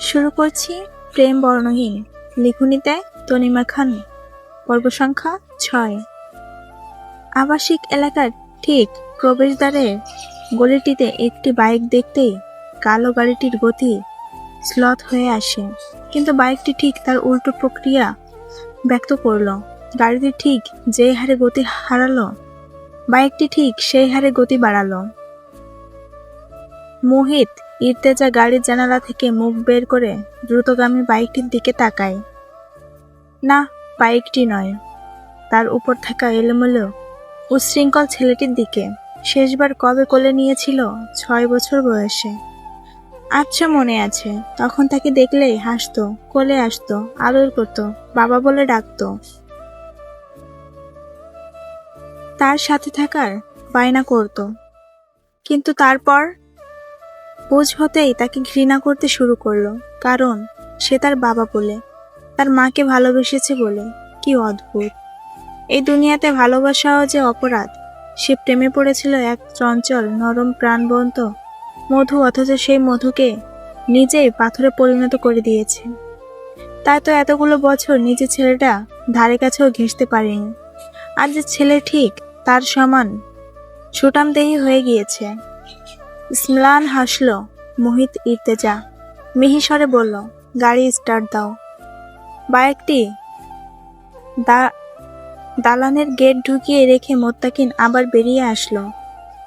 শুরু করছি প্রেম বর্ণহীন। লিখুনিতে তনিমা খান। পর্ব সংখ্যা ছয়। আবাসিক এলাকার ঠিক প্রবেশদ্বারের গলিটিতে একটি বাইক দেখতেই কালো গাড়িটির গতি স্লথ হয়ে আসে। কিন্তু বাইকটি ঠিক তার উল্টো প্রক্রিয়া ব্যক্ত করল। গাড়িটি ঠিক যে হারে গতি হারালো, বাইকটি ঠিক সেই হারে গতি বাড়ালো। মোহিত ইর্তেজা গাড়ির জানালা থেকে মুখ বের করে দ্রুতগামী বাইকটির দিকে তাকায়। না, বাইকটি নয়। তার উপর থাকা এলোমেলো উচ্ছৃঙ্খল ছেলেটির দিকে শেষবার কবে কোলে নিয়েছিল ছয় বছর বয়সে। আচ্ছা মনে আছে, তখন তাকে দেখলেই হাসতো, কোলে আসতো আদর করতো, বাবা বলে ডাকতো। তার সাথে থাকার বায়না করত। কিন্তু তারপর বোঝ হতেই তাকে ঘৃণা করতে শুরু করল, কারণ সে তার বাবা বলে, তার মাকে ভালোবেসেছে বলে। কি অদ্ভুত। এই দুনিয়াতে ভালোবাসাও যে অপরাধ, সে প্রেমে পড়েছিল এক চঞ্চল, নরম প্রাণবন্ত মধু, অথচ সেই মধুকে নিজেই পাথরে পরিণত করে দিয়েছে। তাই তো এতগুলো বছর নিজের ছেলেটা ধারে কাছেও ঘেঁষতে পারেনি। আর যে ছেলে ঠিক, তার সমান সুটামদেহী হয়ে গিয়েছে। স্ম্লান হাসল, মোহিত ইর্তেজা। মিহিসরে বলল, গাড়ি স্টার্ট দাও। বাইকটি দা- দালানের গেট ঢুকিয়ে রেখে মোত্তাকিন আবার বেরিয়ে আসলো।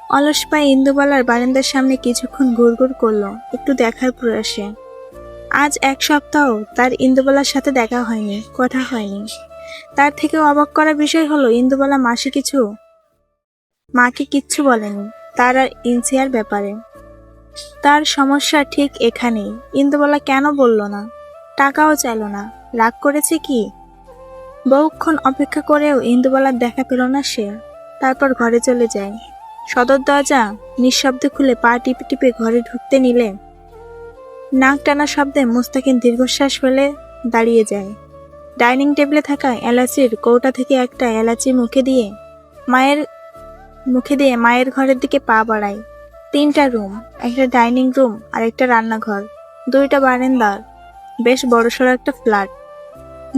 অলস পায়ে ইন্দুবালার বারান্দার সামনে কিছুক্ষণ ঘুরঘুর করল, একটু দেখার প্রয়াসে। আজ এক সপ্তাহ তার ইন্দুবালার সাথে দেখা হয়নি, কথা হয়নি। তার থেকে অবাক করা বিষয় হলো, ইন্দুবালা মাসে কিছু মাকে কিচ্ছু বলেনি। তার আর ইনসিয়ার ব্যাপারে। তার সমস্যা ঠিক এখানেই। ইন্দুবালা কেন বলল না? টাকাও চাইল না। রাগ করেছে কি? বহুক্ষণ অপেক্ষা করেও ইন্দুবালার দেখা পেল না সে। তারপর ঘরে চলে যায়। সদর দরজা নিঃশব্দে খুলে পা টিপে টিপে ঘরে ঢুকতে নিলে। নাক টানা শব্দে মুস্তাকিন দীর্ঘশ্বাস ফেলে দাঁড়িয়ে যায়। ডাইনিং টেবিলে থাকা এলাচির কৌটা থেকে একটা এলাচি মুখে দিয়ে মায়ের মুখে দিয়ে মায়ের ঘরের দিকে পা বাড়ায়। তিনটা রুম, একটা ডাইনিং রুম আর একটা রান্নাঘর, দুইটা বারান্দার বেশ বড়সড় একটা ফ্ল্যাট।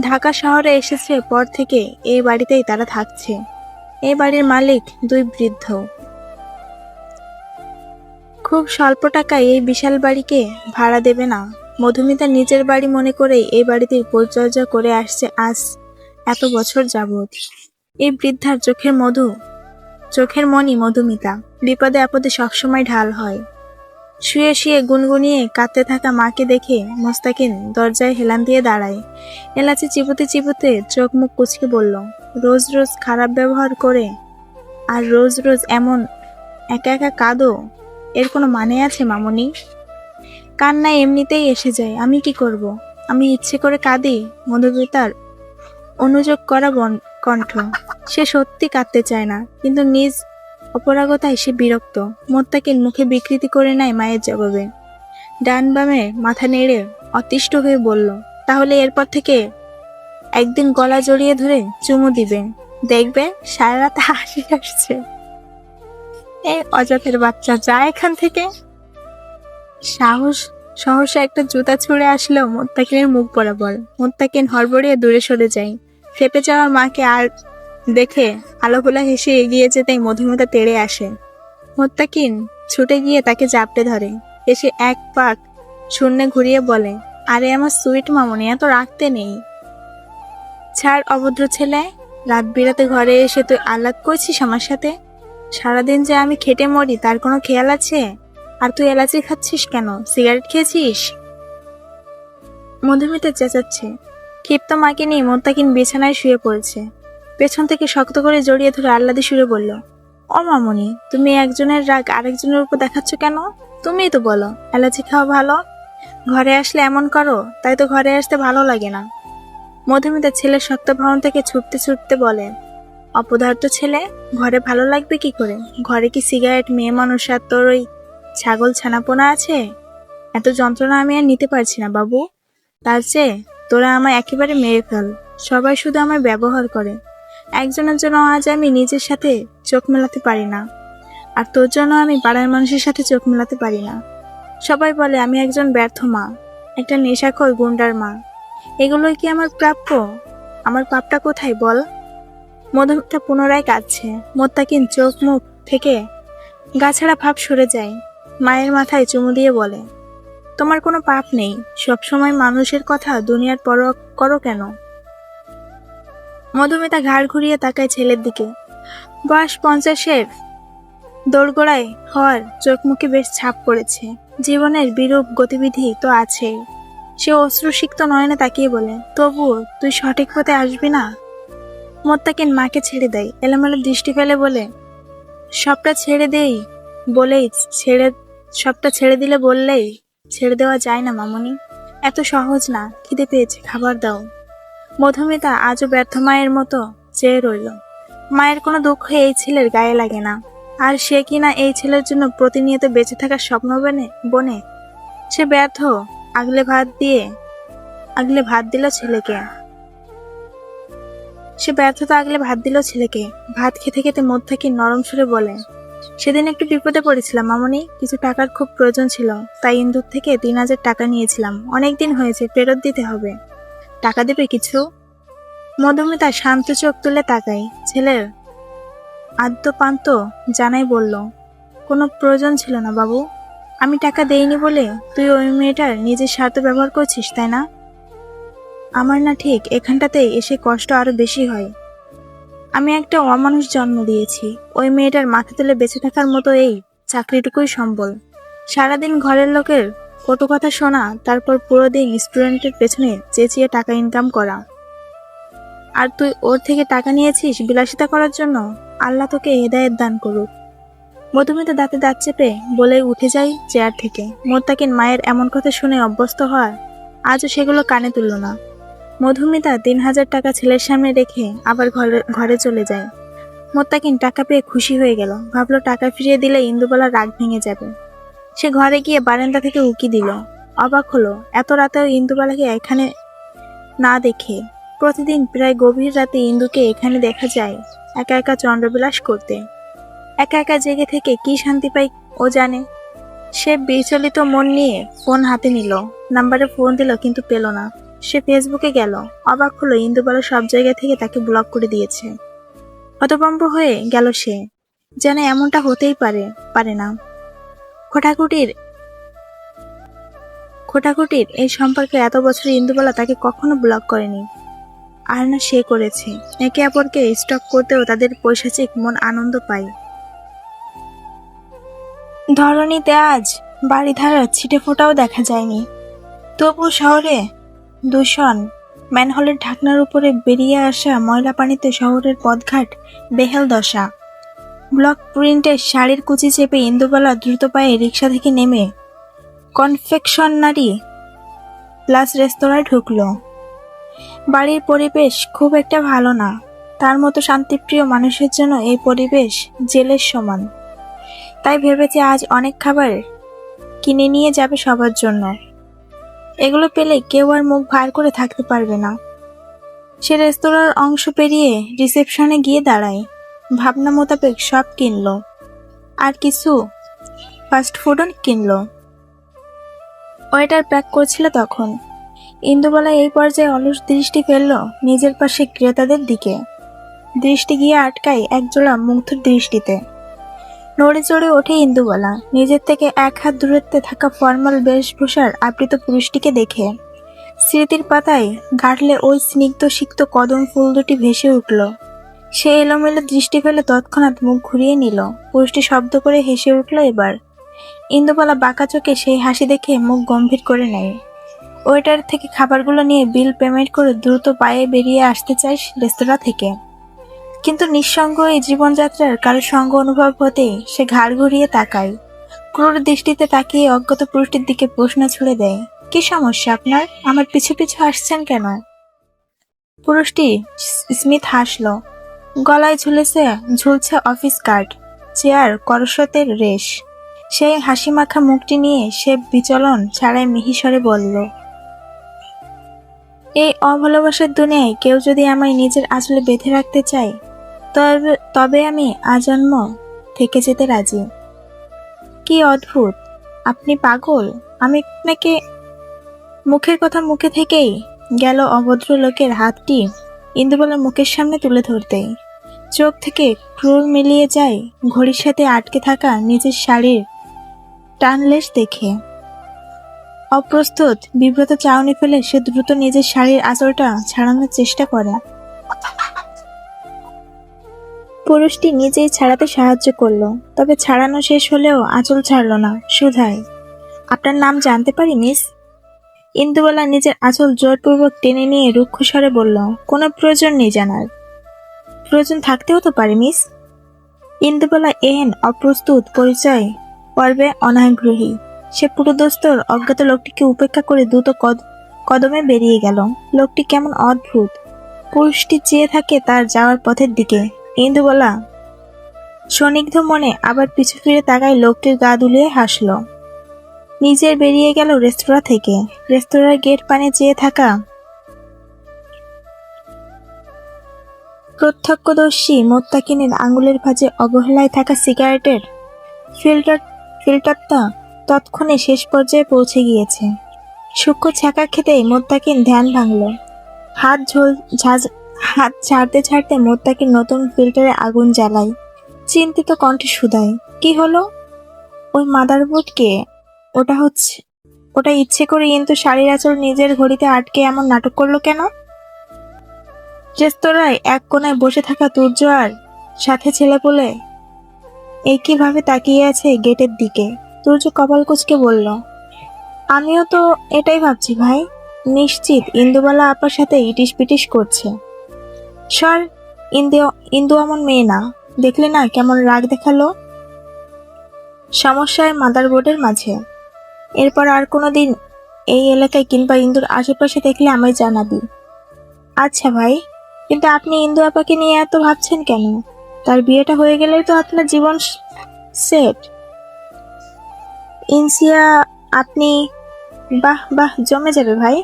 ঢাকা শহরে এসেছে পর থেকে এই বাড়িতেই তারা থাকছে। এই বাড়ির মালিক দুই বৃদ্ধ। খুব স্বল্প টাকায় এই বিশাল বাড়িকে ভাড়া দেবে না। মধুমিতা নিজের বাড়ি মনে করেই এই বাড়িটির পরিচর্যা করে আসছে আজ, এত বছর যাবৎ। এই বৃদ্ধার চোখের মধু চোখের মনি মধুমিতা, বিপদে আপদে সবসময় ঢাল হয়। শুয়ে শুয়ে গুনগুনিয়ে কাঁদতে থাকা মাকে দেখে মোস্তাকিন দরজায় হেলান দিয়ে দাঁড়ায়। এলাচি চিপুতে চিপুতে চোখ মুখ কুচকে বলল, রোজ রোজ খারাপ ব্যবহার করে, আর রোজ রোজ এমন একা একা কাঁদো? এর কোনো মানে আছে মামনি? কান্না এমনিতেই এসে যায়, আমি কি করব? আমি ইচ্ছে করে কাঁদি, মধুমিতার অনুযোগ করা বন- কণ্ঠ। সে সত্যি কাঁদতে চায় না, কিন্তু নিজ অপরাগতায় সে বিরক্ত। মোত্তাকিন মুখে বিকৃতি করে নেয় মায়ের জবাবে। ডান বামে মাথা নেড়ে অতিষ্ঠ হয়ে বলল, তাহলে এরপর থেকে একদিন গলা জড়িয়ে ধরে চুমু দিবে। দেখবে সারা রাত হাসি আসছে এই অজাতের বাচ্চা যা এখান থেকে। সাহস, সহসা একটা জুতা ছুঁড়ে আসলেও মোত্তাকিনের মুখ বরাবর। মোত্তাকিন হড়বড়িয়ে দূরে সরে যায়। খেপে যাওয়া মাকে আর দেখে আলোফোলা হেসে এগিয়ে যেতেই মধুমিতা তেড়ে আসে। মোত্তাকিন, ছুটে গিয়ে তাকে জাপটে ধরে। এসে এক পাক শূন্যে ঘুরিয়ে বলে, আরে আমার সুইট মামনি, এত রাখতে নেই। ছাড়, অভদ্র ছেলে, রাত বিরাতে ঘরে এসে তুই আহ্লাদ করছিস আমার সাথে? সারাদিন যে আমি খেটে মরি, তার কোনো খেয়াল আছে? আর তুই এলাচি খাচ্ছিস কেন? সিগারেট খেয়েছিস? মধুমিতা চেঁচাচ্ছে ক্ষিপ্ত মাকে নিয়ে মোত্তাকিন বিছানায় শুয়ে পড়েছে। পেছন থেকে শক্ত করে জড়িয়ে ধরে আহ্লাদে সুরে বলল, ও মামনি, তুমি একজনের রাগ আরেকজনের উপর দেখাচ্ছ কেন? তুমিই তো বলো, এলাচি খাওয়া ভালো? ঘরে আসলে এমন করো, তাই তো ঘরে আসতে ভালো লাগে না। মধুমিতা ছেলের শক্ত ভবন থেকে ছুটতে ছুটতে বলে, অপদার্থ ছেলে, ঘরে ভালো লাগবে কি করে? ঘরে কি সিগারেট, মেয়ে মানুষ আর তোর ওই ছাগল ছানাপোনা আছে? এত যন্ত্রণা আমি আর নিতে পারছি না, বাবু। তার চেয়ে তোরা আমায় একেবারে মেরে ফেল। সবাই শুধু আমায় ব্যবহার করে। একজনের জন্য আজ আমি নিজের সাথে চোখ মেলাতে পারি না। আর তোর জন্য আমি পাড়ার মানুষের সাথে চোখ মেলাতে পারি না। সবাই বলে, আমি একজন ব্যর্থ মা, একটা নেশাখোর গুন্ডার মা। এগুলোই কি আমার প্রাপ্য? আমার পাপটা কোথায় বল? মধুমিতা পুনরায় কাঁদছে। মোত্তাকিন চোখ মুখ থেকে গাছাড়া ভাব সরে যায়। মায়ের মাথায় চুমু দিয়ে বলে তোমার কোনো পাপ নেই। সবসময় মানুষের কথা দুনিয়ার পরক করো কেন? মধুমিতা ঘাড় ঘুরিয়ে তাকায় ছেলের দিকে। বয়স পঞ্চাশের দোরগোড়ায় হওয়ার চোখ মুখে বেশ ছাপ পড়েছে। জীবনের বিরূপ গতিবিধি তো আছেই। সে অশ্রুসিক্ত নয়নে তাকিয়ে বলে তবু তুই সঠিক পথে আসবি না? মোত্তাকিন মাকে ছেড়ে দেয়। এলোমেলো দৃষ্টি ফেলে বলে, সবটা ছেড়ে দেই বলেই, ছেড়ে, সবটা ছেড়ে দিলে বললেই ছেড়ে দেওয়া যায় না, মামনি। এত সহজ না, খিদে পেয়েছে, খাবার দাও। মধুমিতা আজও ব্যর্থ মায়ের মতো চেয়ে রইল। মায়ের কোনো দুঃখ এই ছেলের গায়ে লাগে না। আর সে কিনা এই ছেলের জন্য প্রতিনিয়ত বেঁচে থাকার স্বপ্ন বনে বনে? সে ব্যর্থ, আগলে ভাত দিয়ে আগলে ভাত দিল ছেলেকে। সে ব্যর্থতা আগলে ভাত দিল ছেলেকে। ভাত খেতে খেতে মদ থেকে নরম সুরে বলে সেদিন একটু বিপদে পড়েছিলাম, মামনি। কিছু টাকার খুব প্রয়োজন ছিল, তাই ইন্দুর থেকে তিন হাজার টাকা নিয়েছিলাম। অনেক দিন হয়েছে, ফেরত দিতে হবে। টাকা দেবে কিছু? মধুমিতা শান্ত চোখ তুলে তাকাই ছেলের আদ্য পান্ত, জানাই বলল, কোনো প্রয়োজন ছিল না বাবু। আমি টাকা দেইনি বলে তুই ওই মেয়েটার নিজের স্বার্থ ব্যবহার করছিস, তাই না? আমার না ঠিক এখানটাতে এসে কষ্ট আরও বেশি হয়। আমি একটা অমানুষ জন্ম দিয়েছি। ওই মেয়েটার মাথা তুলে বেঁচে থাকার মতো এই চাকরিটুকুই সম্বল। সারাদিন ঘরের লোকের কত কথা শোনা, তারপর পুরো দিন স্টুডেন্টের পেছনে চেঁচিয়ে টাকা ইনকাম করা। আর তুই ওর থেকে টাকা নিয়েছিস বিলাসিতা করার জন্য? আল্লাহ তোকে হেদায়েত দান করুক। মধুমিতা দাঁতে দাঁত চেপে বলে উঠে যাই চেয়ার থেকে। মোত্তাকিন মায়ের এমন কথা শুনে অভ্যস্ত হয় আজও সেগুলো কানে তুলল না। মধুমিতা তিন হাজার টাকা ছেলের সামনে রেখে আবার ঘরে ঘরে চলে যায়। মোত্তাকিন টাকা পেয়ে খুশি হয়ে গেল। ভাবলো, টাকা ফিরিয়ে দিলে ইন্দুবালা রাগ ভেঙে যাবে। সে ঘরে গিয়ে বারান্দা থেকে উকি দিল। অবাক হলো, এত রাতেও ইন্দুবালাকে এখানে না দেখে। প্রতিদিন প্রায় গভীর রাতে ইন্দুকে এখানে দেখা যায় একা একা চন্দ্রবিলাস করতে। একা একা জেগে থেকে কি শান্তি পাই ও জানে। সে বিচলিত মন নিয়ে ফোন হাতে নিল। নাম্বারে ফোন দিল, কিন্তু পেল না। সে ফেসবুকে গেল। অবাক হলো ইন্দুবালা সব জায়গা থেকে তাকে ব্লক করে দিয়েছে। হতভম্ব হয়ে গেল সে। যেন এমনটা হতেই পারে পারে না। খোটাখুটির খোটাখুটির এই সম্পর্কে এত বছর ইন্দুবালা তাকে কখনো ব্লক করেনি। আর না সে করেছে। একে অপরকে স্টক করতেও তাদের পৈশাচিক মন আনন্দ পায়। ধরণীতে আজ বাড়িধারার ছিটে ফোটাও দেখা যায়নি। তবু শহরে দূষণ। ম্যানহলের ঢাকনার উপরে বেরিয়ে আসা ময়লা পানিতে শহরের পথঘাট, বেহেল দশা। ব্লক প্রিন্টের শাড়ির কুচি চেপে ইন্দুবালা দ্রুত পায়ে রিক্সা থেকে নেমে কনফেকশনারি প্লাস রেস্তোরাঁয় ঢুকল। বাড়ির পরিবেশ খুব একটা ভালো না। তার মতো শান্তিপ্রিয় মানুষের জন্য এই পরিবেশ জেলের সমান। তাই ভেবেছে আজ অনেক খাবার কিনে নিয়ে যাবে সবার জন্য। এগুলো পেলে কেউ আর মুখ ভার করে থাকতে পারবে না। সে রেস্তোরাঁর অংশ পেরিয়ে রিসেপশনে গিয়ে দাঁড়ায়। ভাবনা মোতাবেক সব কিনল। আর কিছু ফাস্ট ফুডও কিনলো। ওয়েটার প্যাক করছিল তখন। ইন্দুবালা এই পর্যায়ে অলস দৃষ্টি ফেলল নিজের পাশে ক্রেতাদের দিকে। দৃষ্টি গিয়ে আটকায় একজোড়া মুগ্ধর দৃষ্টিতে। নড়ে চড়ে ওঠে ইন্দুবালা। নিজের থেকে এক হাত দূরত্বে থাকা ফর্মাল বেশভূষার আবৃত পুরুষটিকে দেখে। স্মৃতির পাতায় ঘাটলে ওই স্নিগ্ধ, সিক্ত কদম ফুল দুটি ভেসে উঠল। সে এলোমেলো দৃষ্টি ফেলে তৎক্ষণাৎ মুখ ঘুরিয়ে নিল। পুরুষটি শব্দ করে হেসে উঠল এবার। ইন্দুবালা বাঁকা চোখে সেই হাসি দেখে মুখ গম্ভীর করে নেয়। ওয়েটার থেকে খাবারগুলো নিয়ে বিল পেমেন্ট করে দ্রুত পায়ে বেরিয়ে আসতে চাই রেস্তোরাঁ থেকে। কিন্তু নিঃসঙ্গ এই জীবনযাত্রার কারও সঙ্গ অনুভব হতেই সে ঘাড় ঘুরিয়ে তাকায়। ক্রুর দৃষ্টিতে তাকিয়ে অজ্ঞাত পুরুষটির দিকে প্রশ্ন ছুড়ে দেয়, কি সমস্যা আপনার? আমার পিছু পিছু আসছেন কেন? পুরুষটি স্মিথ হাসল, গলায় ঝুলেছে ঝুলছে অফিস কার্ড, চেয়ার করসতের রেশ। সেই হাসি মাখা মুখটি নিয়ে সে বিচলন ছাড়াই মিহিসরে বলল, এই অভালোবাসার দুনিয়ায় কেউ যদি আমায় নিজের আসলে বেঁধে রাখতে চায় তবে তবে আমি আজন্ম থেকে যেতে রাজি। কি অদ্ভুত! আপনি পাগল! আমি আপনাকে মুখের কথা মুখে থেকেই গেল অভদ্র লোকের হাতটি ইন্দুবালার মুখের সামনে তুলে ধরতেই। চোখ থেকে ক্রোল মিলিয়ে যায় ঘড়ির সাথে আটকে থাকা নিজের শাড়ির টানলেস দেখে। অপ্রস্তুত বিব্রত চাউনি ফেলে সে দ্রুত নিজের শাড়ির আঁচলটা ছাড়ানোর চেষ্টা করে। পুরুষটি নিজেই ছাড়াতে সাহায্য করল, তবে ছাড়ানো শেষ হলেও আঁচল ছাড়লো না সুধাই আপনার নাম জানতে পারি, মিস? ইন্দুবালা নিজের আঁচল জোরপূর্বক টেনে নিয়ে রুক্ষ স্বরে বলল, কোনো প্রয়োজন নেই জানার। প্রয়োজন থাকতেও তো পারে, মিস। ইন্দুবালা এহেন অপ্রস্তুত পরিচয় পর্বে অনাগ্রহী। সে পুরোদস্তর অজ্ঞাত লোকটিকে উপেক্ষা করে দ্রুত কদ- কদমে বেরিয়ে গেল। লোকটি কেমন অদ্ভুত। পুরুষটি চেয়ে থাকে তার যাওয়ার পথের দিকে। ইন্দুবালা সনিগ্ধ মনে আবার পিছু ফিরে তাকায় লোকটির গা দুলিয়ে হাসলো। নিজের বেরিয়ে গেল রেস্তোরাঁ থেকে। রেস্তোরাঁর গেট পানে চেয়ে থাকা প্রত্যক্ষদর্শী মোত্তাকিনের আঙুলের ভাঁজে অবহেলায় থাকা সিগারেটের ফিল্টার, ফিল্টারটা তৎক্ষণে শেষ পর্যায়ে পৌঁছে গিয়েছে। সূক্ষ্ম ছ্যাঁকা খেতেই মোত্তাকিন ধ্যান ভাঙল। হাত ঝোল, ঝাঁজ হাত ছাড়তে ছাড়তে মোত্তাকিন নতুন ফিল্টারে আগুন জ্বালায়। চিন্তিত কণ্ঠে শুধায়, কি হলো? ওই মাদারবোর্ডকে ওটা হচ্ছে, ওটা ইচ্ছে করে কিন্তু শাড়ির আঁচল নিজের ঘড়িতে আটকে এমন নাটক করল কেন? রেস্তোরাঁয় এক কোনায় বসে থাকা তুর্য আর সাথে ছেলে বলে একইভাবে তাকিয়ে আছে গেটের দিকে। তুর্য কপাল কুচকে বলল, আমিও তো এটাই ভাবছি ভাই, নিশ্চিত ইন্দুবালা আপার সাথে ইটিস পিটিস করছে। সর ইন্দু এমন মেয়ে না। দেখলে না কেমন রাগ দেখাল? সমস্যায় মাদারবোর্ডের মাঝে। এরপর আর কোনো দিন এই এলাকায় কিংবা ইন্দুর আশেপাশে দেখলে আমায় জানাবি। আচ্ছা ভাই, কিন্তু আপনি ইন্দু আপাকে নিয়ে এত ভাবছেন কেন? তার বিয়েটা হয়ে গেলেই তো আপনার জীবন সেট। ইনসিয়া, আপনি বাহ বাহ, জমে যাবে ভাই।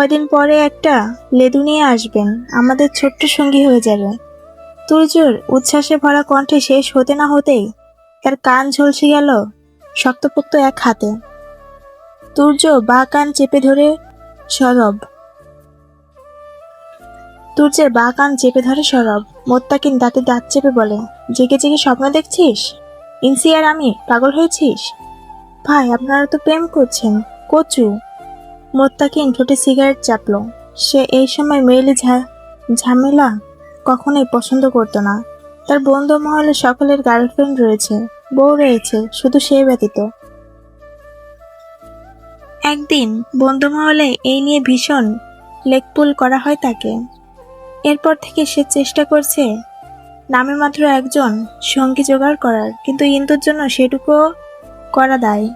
কয়দিন পরে একটা লেদু নিয়ে আসবেন, আমাদের ছোট্ট সঙ্গী হয়ে যাবে। তুর্যর উচ্ছ্বাসে ভরা কণ্ঠে শেষ হতে না হতেই তার কান ঝলসে গেল শক্তপোক্ত এক হাতে। তুর্য বা কান চেপে ধরে সরব। তুর্যের বা কান চেপে ধরে সরব। মোত্তাকিন দাঁতে দাঁত চেপে বলে, জেগে জেগে স্বপ্ন দেখছিস? ইনসি আর আমি পাগল হয়েছিস? ভাই, আপনারা তো প্রেম করছেন। কচু মোত্তাকিন ঠোঁটে সিগারেট চাপলো। সে এই সময় মেয়েলি ঝামেলা কখনোই পছন্দ করতো না। তার বন্ধু মহলে সকলের গার্লফ্রেন্ড রয়েছে, বউ রয়েছে, শুধু সে ব্যতীত। একদিন বন্ধু মহলে এই নিয়ে ভীষণ লেকপুল করা হয় তাকে। এরপর থেকে সে চেষ্টা করছে নামে মাত্র একজন সঙ্গী জোগাড় করার, কিন্তু ইন্দুর জন্য সেটুকুও করা দায়।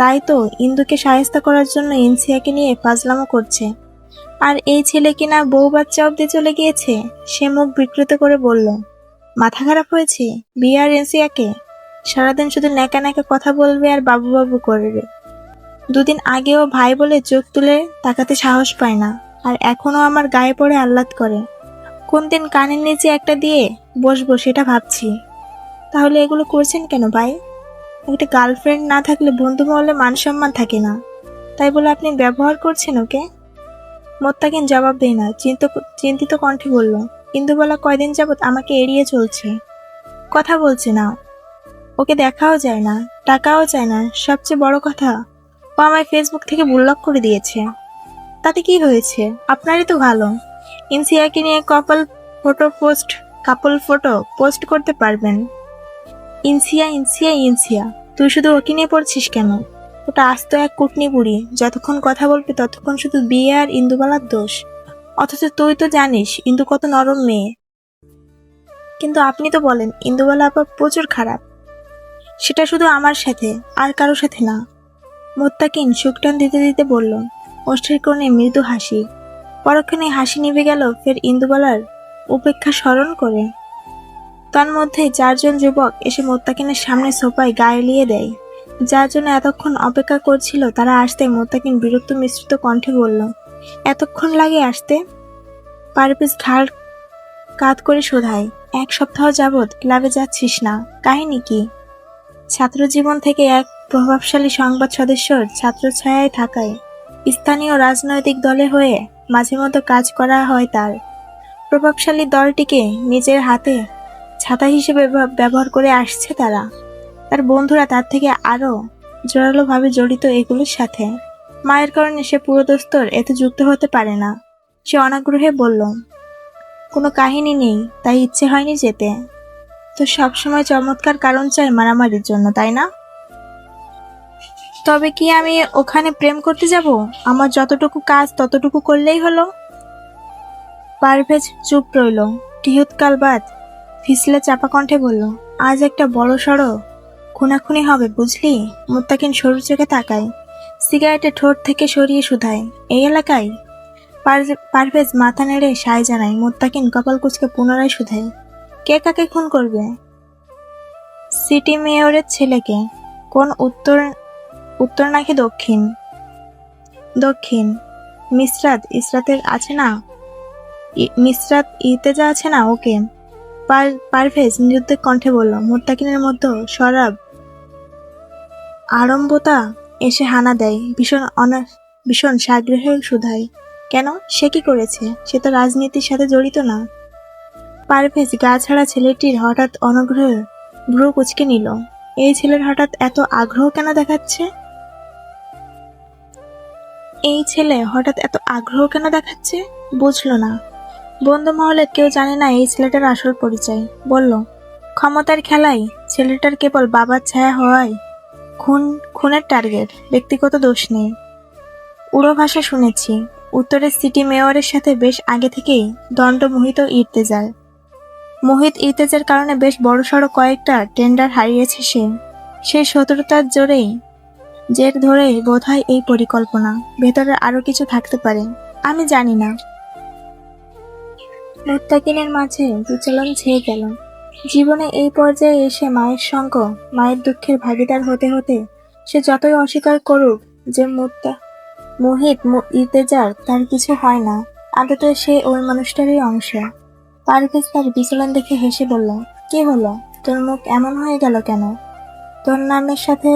তাই তো ইন্দুকে সাহেস্তা করার জন্য ইনসিয়াকে নিয়ে ফাজলামো করছে। আর এই ছেলে কিনা বউ বাচ্চা অব্দি চলে গিয়েছে? সে মুখ বিকৃত করে বলল, মাথা খারাপ হয়েছে? বিয়ে আর ইনসিয়াকে? সারাদিন শুধু ন্যাকা ন্যাকা কথা বলবে আর বাবু বাবু করবে। দুদিন আগেও ভাই বলে চোখ তুলে তাকাতে সাহস পায় না, আর এখনও আমার গায়ে পড়ে আহ্লাদ করে। কোন দিন কানের নিচে একটা দিয়ে বসবো সেটা ভাবছি। তাহলে এগুলো করছেন কেন ভাই? একটা গার্লফ্রেন্ড না থাকলে বন্ধু মহলে মান সম্মান থাকে না। তাই বলে আপনি ব্যবহার করছেন ওকে? মোত্তাকিন জবাব দেয় না চিন্ত চিন্তিত কণ্ঠে বলল ইন্দুবালা কয়দিন যাবৎ আমাকে এড়িয়ে চলছে? কথা বলছে না। ওকে দেখাও যায় না, টাকাও চায় না, সবচেয়ে বড় কথা, ও আমায় ফেসবুক থেকে ব্লক করে দিয়েছে। তাতে কি হয়েছে? আপনারই তো ভালো। ইনসিয়াকে নিয়ে couple photo post couple photo post করতে পারবেন। ইনসিয়া ইনসিয়া ইনসিয়া। তুই শুধু ওকে নিয়ে পড়ছিস কেন? ওটা আস্ত এক কুটনি বুড়ি, যতক্ষণ কথা বলবে ততক্ষণ শুধু বিয়ে আর ইন্দুবালার দোষ। অথচ তুই তো জানিস, ইন্দু কত নরম মেয়ে। কিন্তু আপনি তো বলেন, ইন্দুবালা আপা প্রচুর খারাপ। সেটা শুধু আমার সাথে, আর কারোর সাথে না। মোত্তাকিন সুকটান দিতে দিতে বলল ওষ্ঠের কোণে মৃদু হাসি। পরক্ষণে হাসি নিভে গেল, ফের ইন্দুবালার উপেক্ষা স্মরণ করে। তন্মধ্যে চারজন যুবক এসে মোত্তাকিনের সামনে সোফায় গায়ে লিয়ে দেয়। যার জন্য এতক্ষণ অপেক্ষা করছিল, তারা আসতে মোত্তাকিন বিরক্ত মিশ্রিত কণ্ঠে বলল, এতক্ষণ লাগে আসতে? পারপিস ঘাড় কাত করে শোধায়, এক সপ্তাহ যাবৎ ক্লাবে যাচ্ছিস না, কাহিনী কি? ছাত্র জীবন থেকে এক প্রভাবশালী সংবাদ সদস্যর ছাত্র ছায়ায় থাকায় স্থানীয় রাজনৈতিক দলে হয়ে মাঝে মধ্যে কাজ করা হয় তার। প্রভাবশালী দলটিকে নিজের হাতে ছাতা হিসেবে ব্যবহার করে আসছে তারা। তার বন্ধুরা তার থেকে আরও জোরালোভাবে জড়িত এগুলোর সাথে। মায়ের কারণে সে পুরোদস্তর এতে যুক্ত হতে পারে না। সে অনাগ্রহে বলল, কোনো কাহিনী নেই, তাই ইচ্ছে হয়নি যেতে। তো সবসময় চমৎকার কারণ চাই মারামারির জন্য, তাই না? তবে কি আমি ওখানে প্রেম করতে যাব? আমার যতটুকু কাজ ততটুকু করলেই হলো? পারভেজ চুপ রইল। টিহুৎকাল বাদ ফিসলে চাপা কণ্ঠে বলল, আজ একটা বড় সড়ো। খুনাখুনি হবে, বুঝলি? মোত্তাকিন সরু চোখে তাকায়। সিগারেটে ঠোঁট থেকে সরিয়ে শুধায়। এই এলাকায়? পার- পারভেজ মাথা নেড়ে সায় জানায়, মোত্তাকিন কপাল কুচকে পুনরায় শুধায়। কে কাকে খুন করবে? সিটি মেয়রের ছেলেকে। কোন উত্তর উত্তর নাকি দক্ষিণ? দক্ষিণ। মিসরাত, ইসরাতের আছে না? মিসরাত ইতেজা আছে না, ওকে? পারভেজ নিরুদ্বেগ কণ্ঠে বলল, মোত্তাকিনের মধ্যে সরাব আড়ম্বতা এসে হানা দেয়, ভীষণ অনা, ভীষণ সাগ্রহে শুধায়। কেন? সে কি করেছে? সে তো রাজনীতির সাথে জড়িত না। পারভেজ গা ছাড়া ছেলেটির হঠাৎ অনগ্রহ ভ্রু কুচকে নিল। এই ছেলের হঠাৎ এত আগ্রহ কেন দেখাচ্ছে? এই ছেলে হঠাৎ এত আগ্রহ কেন দেখাচ্ছে? বুঝলো না। বন্ধু মহলে কেউ জানে না এই ছেলেটার আসল পরিচয়। বলল, ক্ষমতার খেলায় ছেলেটার কেবল বাবার ছায়া হওয়ায় খুন, খুনের টার্গেট, ব্যক্তিগত দোষ নেই। উড়ো ভাষা শুনেছি উত্তরের সিটি মেয়রের সাথে বেশ আগে থেকেই দণ্ডমোহিত ইর্তেজার। মোহিত ইর্তেজার কারণে বেশ বড়সড় কয়েকটা টেন্ডার হারিয়েছে সে। সেই শত্রুতার জোরেই, জের ধরেই বোধহয় এই পরিকল্পনা, ভেতরে আরও কিছু থাকতে পারে। আমি জানি না। মুত্তাকিনের মাঝে বিচলন ছেয়ে গেল। জীবনে এই পর্যায়ে এসে মায়ের সঙ্গ, মায়ের দুঃখের ভাগিদার হতে হতে সে যতই অস্বীকার করুক যে মুত্তা মোহিত ইতেজার তার কিছু হয় না। আদতে সে ওই মানুষটারই অংশ। পারভেজ তার বিচলন দেখে হেসে বলল, কি হলো? তোর মুখ এমন হয়ে গেল কেন? তোর নামের সাথে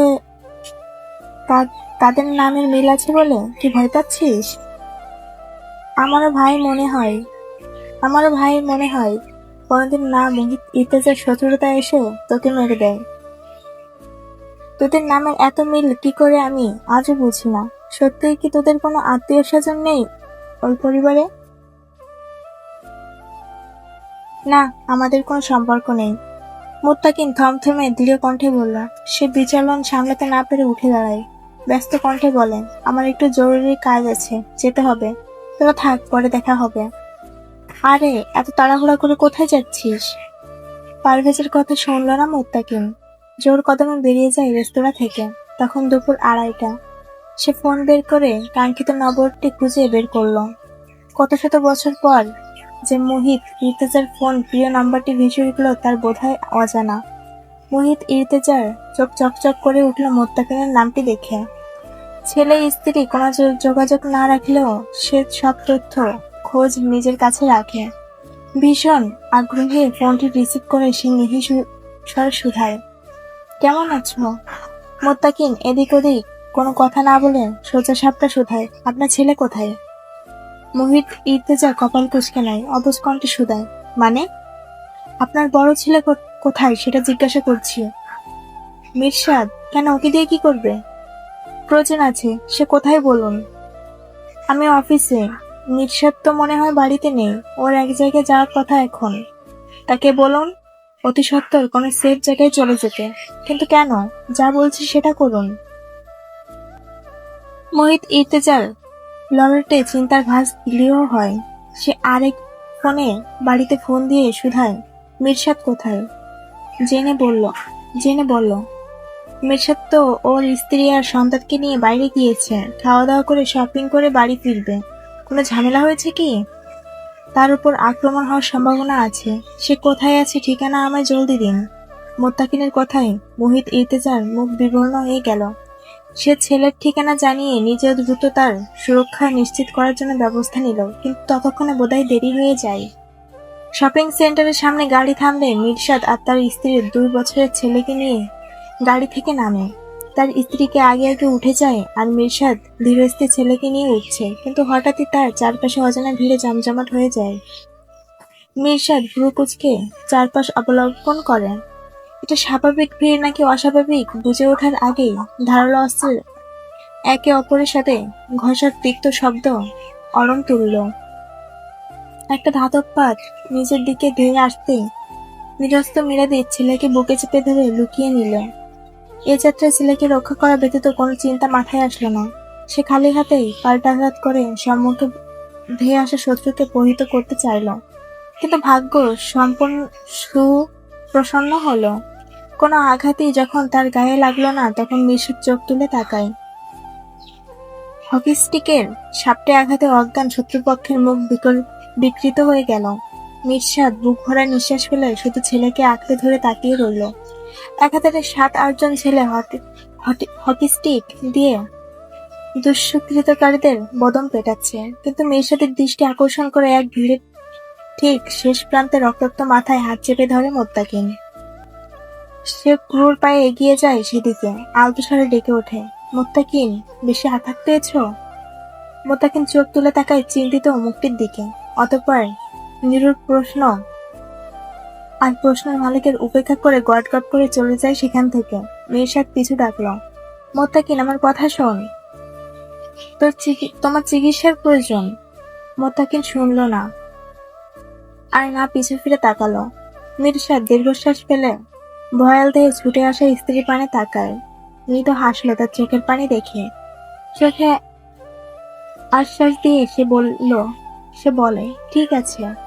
তাদের নামের মিল আছে বলে কি ভয় পাচ্ছিস? আমারও ভাই মনে হয় আমারও ভাই মনে হয় কোনোদিন না মোহিত ইতেজের শত্রুতা এসে তোকে মেরে দেয়। তোদের নামের এত মিল কি করে আমি আজও বুঝি না। সত্যিই কি তোদের কোনো আত্মীয় স্বজন নেই ওই পরিবারে? না, আমাদের কোনো সম্পর্ক নেই। মুত্তাকিন থমথমে দৃঢ় কণ্ঠে বলল, সে বিচলন সামলাতে না পেরে উঠে দাঁড়ায়। ব্যস্ত কণ্ঠে বলেন, আমার একটু জরুরি কাজ আছে, যেতে হবে। তোরা থাক, পরে দেখা হবে। আরে, এত তাড়াহুড়া করে কোথায় যাচ্ছিস? পারভেজের কথা শুনল না মোত্তাকিন জোর কদমে বেরিয়ে যায় রেস্তোরাঁ থেকে, তখন দুপুর আড়াইটা। সে ফোন বের করে কাঙ্ক্ষিত নম্বরটি খুঁজে বের করল। কত শত বছর পর যে মোহিত ইর্তেজার ফোন প্রিয় নাম্বারটি ভেসে উঠল তার বোধহয় অজানা। মোহিত ইর্তেজার চোখ চকচক করে উঠল মোত্তাকিনের নামটি দেখে। ছেলে, স্ত্রী কোনো যোগাযোগ না রাখলেও সে সব তথ্য খোঁজ নিজের কাছে রাখে। ভীষণ আগ্রহে ফোনটি রিসিভ করে সে নিহি স্বরে শুধায়। কেমন আছো? মোত্তাকিন, এদিক ওদিক, কোনো কথা না বলে সোজা সাপটা শুধায়। আপনার ছেলে কোথায়? মোহিত ইর্তেজা কপাল কুচকে নেয় অবুজ কণ্ঠে শুধায়। মানে? আপনার বড় ছেলে কোথায়, সেটা জিজ্ঞাসা করছি। মিরশাদ, কেন, ওকে দিয়ে কি করবে? প্রয়োজন আছে, সে কোথায় বলুন। আমি অফিসে নির্সাদ তো মনে হয় বাড়িতে নেই। ওর এক জায়গায় যাওয়ার কথা এখন। তাকে বলুন, অতি সত্বর কোনো সেফ জায়গায় চলে যেতে। কিন্তু কেন? যা বলছি সেটা করুন। মোহিত ইর্তেজার লড়াটে চিন্তার ভাঁজ দিলেও হয়। সে আরেক ফোনে বাড়িতে ফোন দিয়ে শুধায় মিরসাদ কোথায়? জেনে বলল জেনে বলল মিরসাদ তো ওর স্ত্রী আর সন্তানকে নিয়ে বাইরে গিয়েছে। খাওয়া দাওয়া করে শপিং করে বাড়ি ফিরবে। কোনো ঝামেলা হয়েছে কি? তার উপর আক্রমণ হওয়ার সম্ভাবনা আছে। সে কোথায় আছে ঠিকানা আমায় জলদি দিন। মোত্তাকিনের কথায় মোহিত ইর্তেজার মুখ বিবর্ণ হয়ে গেল। সে ছেলের ঠিকানা জানিয়ে নিজের দ্রুত তার সুরক্ষা নিশ্চিত করার জন্য ব্যবস্থা নিল, কিন্তু ততক্ষণে বোধহয় দেরি হয়ে যায়। শপিং সেন্টারের সামনে গাড়ি থামলে মির্শাদ আর তার স্ত্রীর দুই বছরের ছেলেকে নিয়ে গাড়ি থেকে নামে। তার স্ত্রীকে আগে আগে উঠে যায় আর মিরশাদ ধীরস্থির ছেলেকে নিয়ে উঠছে। কিন্তু হঠাৎই তার চারপাশে অজানা ভিড়ে জমজমাট হয়ে যায়। মিরশাদ ভ্রু কুচকে চারপাশ অবলম্বন করে। এটা স্বাভাবিক ভিড় নাকি অস্বাভাবিক? বুঝে ওঠার আগেই ধারালো অস্ত্রের একে অপরের সাথে ঘষার তিক্ত শব্দ অরম তুলল। একটা ধাতব পাত নিজের দিকে ধেয়ে আসতে নিরস্ত মিরাদি ছেলেকে বুকে চেপে ধরে লুকিয়ে নিল। এ যাত্রায় ছেলেকে রক্ষা করা ব্যতীত কোনো চিন্তা মাথায় আসলো না। সে খালি হাতেই পাল্টাঘাত করে সম্মুখে ধেয়ে আসা শত্রুকে পহিত করতে চাইল। কিন্তু ভাগ্য সম্পূর্ণ সুপ্রসন্ন হলো। কোনো আঘাতই যখন তার গায়ে লাগল না, তখন মিশুর চোখ তুলে তাকায়। হকি স্টিকের সাপটে আঘাতে অজ্ঞান শত্রুপক্ষের মুখ বিকৃত হয়ে গেল। মির্শাদ বুক ভরা নিঃশ্বাস ফেলে শুধু ছেলেকে আঁকড়ে ধরে তাকিয়ে রইল। এক হাতে সাত আটজন ছেলে হকি- স্টিক দিয়ে দুষ্কৃতকারীদের বদন পেটাচ্ছে। কিন্তু মির্শাদের দৃষ্টি আকর্ষণ করে এক ভিড়ে ঠিক শেষ প্রান্তে রক্তাক্ত মাথায় হাত চেপে ধরে মোত্তাকিন। সে ক্রুর পায়ে এগিয়ে যায় সেদিকে, আলতো স্বরে ডেকে ওঠে, মোত্তাকিন, বেশি আঘাত পেয়েছ? মোত্তাকিন চোখ তুলে তাকায় চিন্তিত মুক্তির দিকে। অতঃপর নিরুর প্রশ্ন আর প্রশ্নের মালিকের উপেক্ষা করে গট গট করে চলে যায় সেখান থেকে। মেয়ের পিছু ডাকলো, মোত্তাকিন, আমার কথা শোন। তোর তোমার চিকিৎসার প্রয়োজন মোত্তাকিন শুনলো না। আর না, পিছু ফিরে তাকালো। মির্শাদ দীর্ঘশ্বাস ফেলে ভয়াল দেহে ছুটে আসা স্ত্রী পানে তাকায়। মৃদু হাসলো তার চোখের পানি দেখে। চোখে আশ্বাস দিয়ে সে বলল সে বলে, ঠিক আছে।